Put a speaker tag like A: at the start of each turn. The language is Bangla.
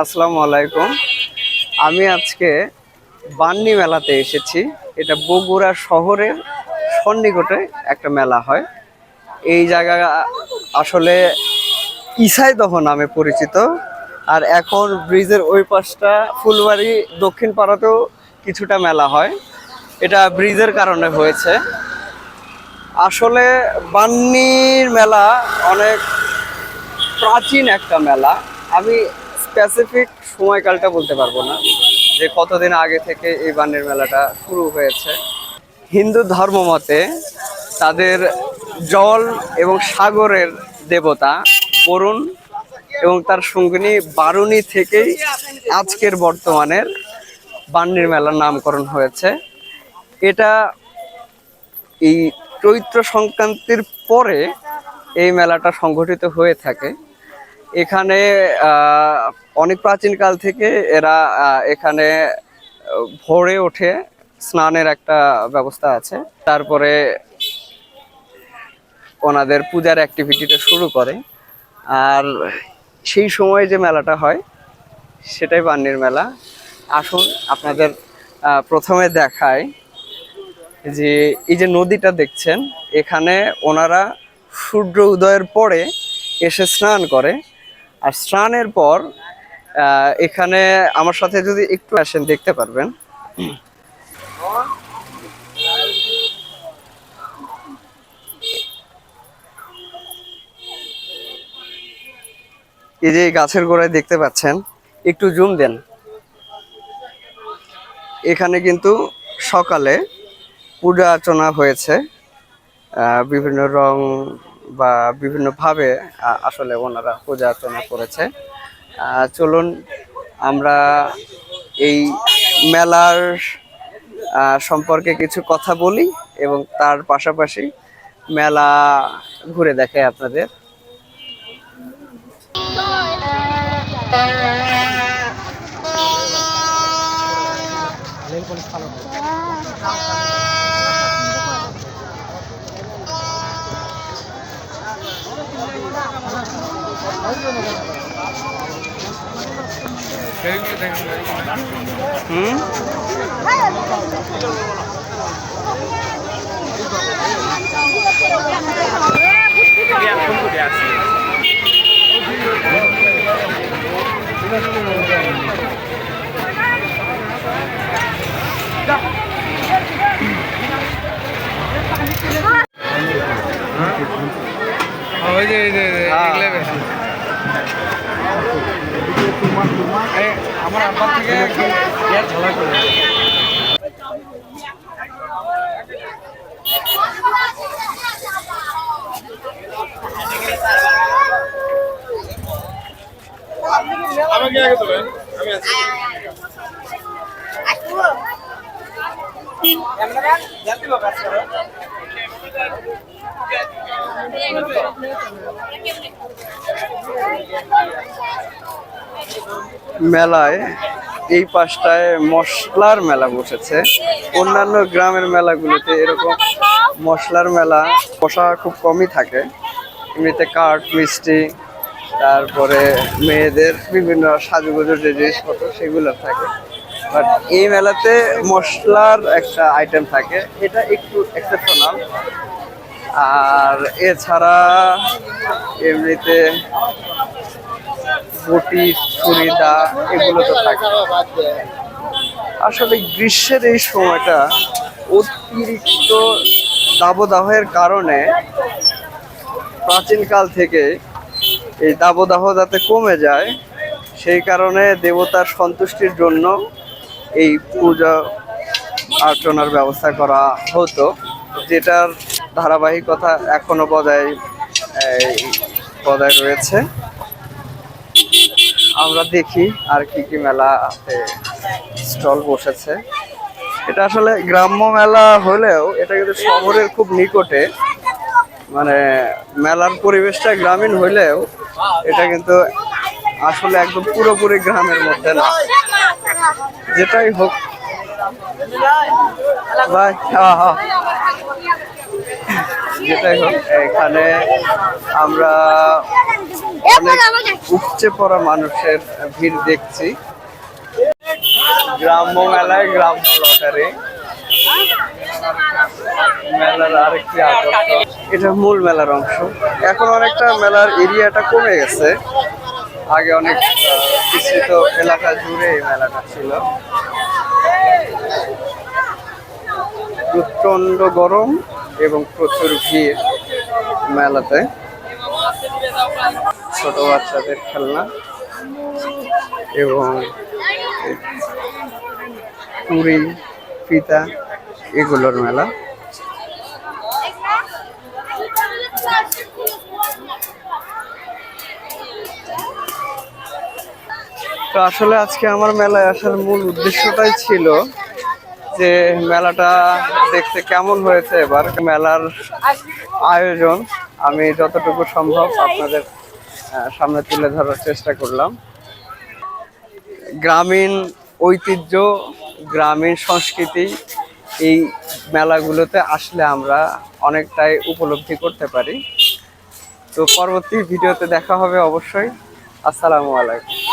A: আসসালামু আলাইকুম। আমি আজকে বান্নি মেলাতে এসেছি। এটা বগুড়া শহরের সন্নিকটে একটা মেলা হয়। এই জায়গা আসলে ইসাই দহ নামে পরিচিত। আর এখন ব্রিজের ওই পাশটা ফুলবাড়ি দক্ষিণ পাড়াতেও কিছুটা মেলা হয়। এটা ব্রিজের কারণে হয়েছে। আসলে বান্নির মেলা অনেক প্রাচীন একটা মেলা। আমি স্পেসিফিক সময়কালটা বলতে পারব না, যে কতদিন আগে থেকে এই বান্নির মেলাটা শুরু হয়েছে। হিন্দু ধর্ম মতে তাদের জল এবং সাগরের দেবতা বরুণ এবং তার সঙ্গিনী বারুণী থেকেই আজকের বর্তমানের বান্নির মেলার নামকরণ হয়েছে। এটা এই চৈত্র সংক্রান্তির পরে এই মেলাটা সংগঠিত হয়ে থাকে। এখানে অনেক প্রাচীন কাল থেকে এরা এখানে ভোরে ওঠে, স্নানের একটা ব্যবস্থা আছে। তারপরে ওনাদের পূজার অ্যাক্টিভিটিটা শুরু করে। আর সেই সময় যে মেলাটা হয়, সেটাই বান্নির মেলা। আসুন, আপনাদের প্রথমে দেখায় যে এই যে নদীটা দেখছেন, এখানে ওনারা সূর্য উদয়ের পরে এসে স্নান করে। আর স্নানের পর এখানে আমার সাথে যদি একটু আসেন, দেখতে পারবেন। এই যে গাছের গোড়ায় দেখতে পাচ্ছেন, একটু জুম দেন। এখানে কিন্তু সকালে পূজা অর্চনা হয়েছে বিভিন্ন রং বা বিভিন্নভাবে আসলে ওনারা পূজা অর্চনা করেছে চলুন আমরা এই মেলার সম্পর্কে কিছু কথা বলি এবং তার পাশাপাশি মেলা ঘুরে দেখে আপনাদের। হুম
B: ওই যে এই যে
A: হ্যাঁ।
B: এগুলো বেশি। এই, আমার আব্বার থেকে একটু গ্যাস ঝোলা করে
C: আমাকে আগে তোলেন আমি আছি
A: মেলায় এই পাশটায় মশলার মেলা বসেছে। অন্যান্য গ্রামের মেলাগুলোতে এরকম মশলার মেলা বসা খুব কমই থাকে। এমনিতে কাঠ, মিষ্টি, তারপরে মেয়েদের বিভিন্ন সাজুগুজুর যে জিনিসপত্র সেগুলো থাকে। বাট এই মেলাতে মশলার একটা আইটেম থাকে। এটা একটু এক্সেপশনাল আর এছাড়া এমনিতে বটি, ছুরি দা এগুলো তো থাকে। আসলে গ্রীষ্মের এই সময়টা অতিরিক্ত দাবদাহের কারণে প্রাচীনকাল থেকে এই দাবদাহ যাতে কমে যায়, সেই কারণে দেবতার সন্তুষ্টির জন্য এই পূজা অর্চনার ব্যবস্থা করা হতো, যেটার ধারাবাহিকতা এখনও বজায় বজায় রয়েছে। আমরা দেখি আর কি কি মেলাতে স্টল বসেছে। এটা আসলে গ্রাম্য মেলা হলেও এটা কিন্তু শহরের খুব নিকটে। মানে মেলার পরিবেশটা গ্রামীণ হইলেও এটা কিন্তু আসলে একদম পুরোপুরি গ্রামের মধ্যে না। যেটাই হোক। ভাই যেটাই হোক, এখানে আমরা উপচে পড়া মানুষের ভিড় দেখছি। গ্রাম্য মেলায় গ্রাম্য লটারি। মেলার আরেকটি আকর্ষণ। এটা মূল মেলার অংশ। এখন অনেকটা মেলার এরিয়াটা কমে গেছে। আগে অনেক বিস্তৃত এলাকা জুড়ে এই মেলাটা ছিল। প্রচণ্ড গরম এবং প্রচুর ভিড় মেলাতে। ছোট বাচ্চাদের খেলনা এবং পুরি ফিতা এগুলোর মেলা। তো আসলে আজকে আমার মেলায় আসার মূল উদ্দেশ্যটাই ছিল যে মেলাটা দেখতে কেমন হয়েছে এবার। মেলার আয়োজন আমি যতটুকু সম্ভব আপনাদের সামনে তুলে ধরার চেষ্টা করলাম। গ্রামীণ ঐতিহ্য, গ্রামীণ সংস্কৃতি, এই মেলাগুলোতে আসলে আমরা অনেকটাই উপলব্ধি করতে পারি। তো পরবর্তী ভিডিওতে দেখা হবে অবশ্যই। আসসালামু আলাইকুম।